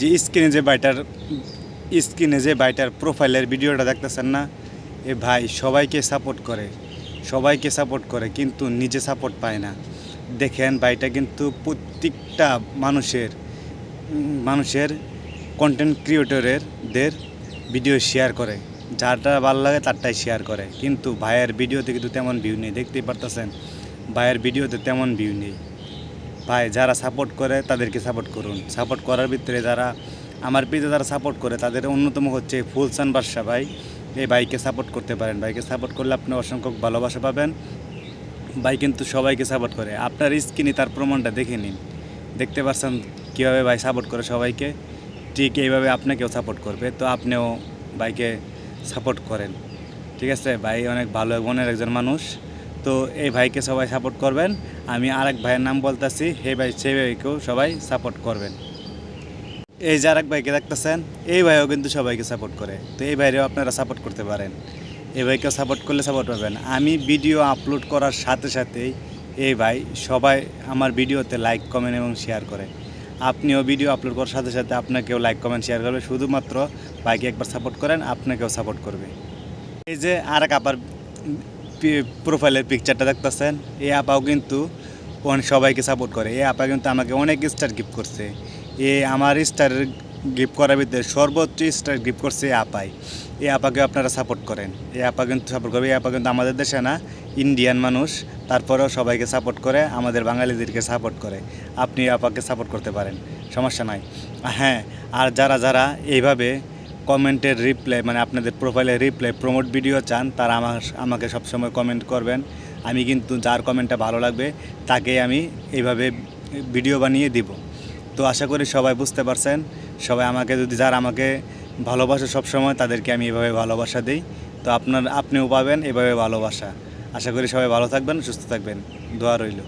যে স্ক্রিনে যে বাইটার, স্ক্রিনে যে বাইটার প্রোফাইলের ভিডিওটা দেখতেছেন না? এ ভাই, সবাইকে সাপোর্ট করে, সবাইকে সাপোর্ট করে, কিন্তু নিজে সাপোর্ট পায় না। দেখেন ভাইটা কিন্তু প্রত্যেকটা মানুষের মানুষের কন্টেন্ট ক্রিয়েটরের দের ভিডিও শেয়ার করে। যারটা ভালো লাগে তারটাই শেয়ার করে। কিন্তু ভাইয়ের ভিডিওতে কিন্তু তেমন ভিউ নেই, দেখতেই পারতেছেন? ভাইয়ের ভিডিওতে তেমন ভিউ নেই। ভাই, যারা সাপোর্ট করে তাদেরকে সাপোর্ট করুন। সাপোর্ট করার ভিতরে যারা, আমার পেজে যারা সাপোর্ট করে, তাদের অন্যতম হচ্ছে ফুলসান বাদশা ভাই। এই ভাইকে সাপোর্ট করতে পারেন। ভাইকে সাপোর্ট করলে আপনি অসংখ্য ভালোবাসা পাবেন। ভাই কিন্তু সবাইকে সাপোর্ট করে। আপনার স্ক্রিনে তার প্রমাণটা দেখে নিন। দেখতে পাচ্ছেন কীভাবে ভাই সাপোর্ট করে সবাইকে? ঠিক এইভাবে আপনাকেও সাপোর্ট করবে। তো আপনিও ভাইকে সাপোর্ট করেন। ঠিক আছে? ভাই অনেক ভালো মনের একজন মানুষ। তো এই ভাইকে সবাই সাপোর্ট করবেন। আমি আরেক ভাইয়ের নাম বলতেছি, হে ভাই সেই ভাইকেও সবাই সাপোর্ট করবেন। এই যে আরেক ভাইকে দেখতেছেন, এই ভাইও কিন্তু সবাইকে সাপোর্ট করে। তো এই ভাইরেও আপনারা সাপোর্ট করতে পারেন। এই ভাইকে সাপোর্ট করলে সাপোর্ট পাবেন। আমি ভিডিও আপলোড করার সাথে সাথেই এই ভাই সবাই আমার ভিডিওতে লাইক কমেন্ট এবং শেয়ার করে। আপনিও ভিডিও আপলোড করার সাথে সাথে আপনাকেও লাইক কমেন্ট শেয়ার করবে। শুধুমাত্র ভাইকে একবার সাপোর্ট করেন, আপনাকেও সাপোর্ট করবে। এই যে আর এক আপার প্রোফাইলের পিকচারটা দেখতেছেন এই আপাও কিন্তু অনেক সবাইকে সাপোর্ট করে। এই আপা কিন্তু আমাকে অনেক স্টার গিফট করছে। এ আমার স্টার গিফট করার ভিতরে সর্বোচ্চ স্টার গিফট করছে এই আপাই। এই আপাকে আপনারা সাপোর্ট করেন। এই আপা কিন্তু সাপোর্ট করবে এই আপা কিন্তু আমাদের দেশে না ইন্ডিয়ান মানুষ। তারপরেও সবাইকে সাপোর্ট করে, আমাদের বাঙালিদেরকে সাপোর্ট করে। আপনি আপাকে সাপোর্ট করতে পারেন। সমস্যা নাই। হ্যাঁ আর যারা যারা এইভাবে কমেন্টের রিপ্লাই মানে আপনাদের প্রোফাইলে রিপ্লাই প্রমোট ভিডিও চান, তারা আমার, আমাকে সবসময় কমেন্ট করবেন। আমি কিন্তু যার কমেন্টটা ভালো লাগবে তাকে আমি এইভাবে ভিডিও বানিয়ে দিব। তো আশা করি সবাই বুঝতে পারছেন, সবাই আমাকে যদি, যারা আমাকে ভালোবাসে সবসময়, তাদেরকে আমি এভাবে ভালোবাসা দিই। তো আপনার, আপনিও পাবেন এভাবে ভালোবাসা। আশা করি সবাই ভালো থাকবেন, সুস্থ থাকবেন। দোয়া রইল।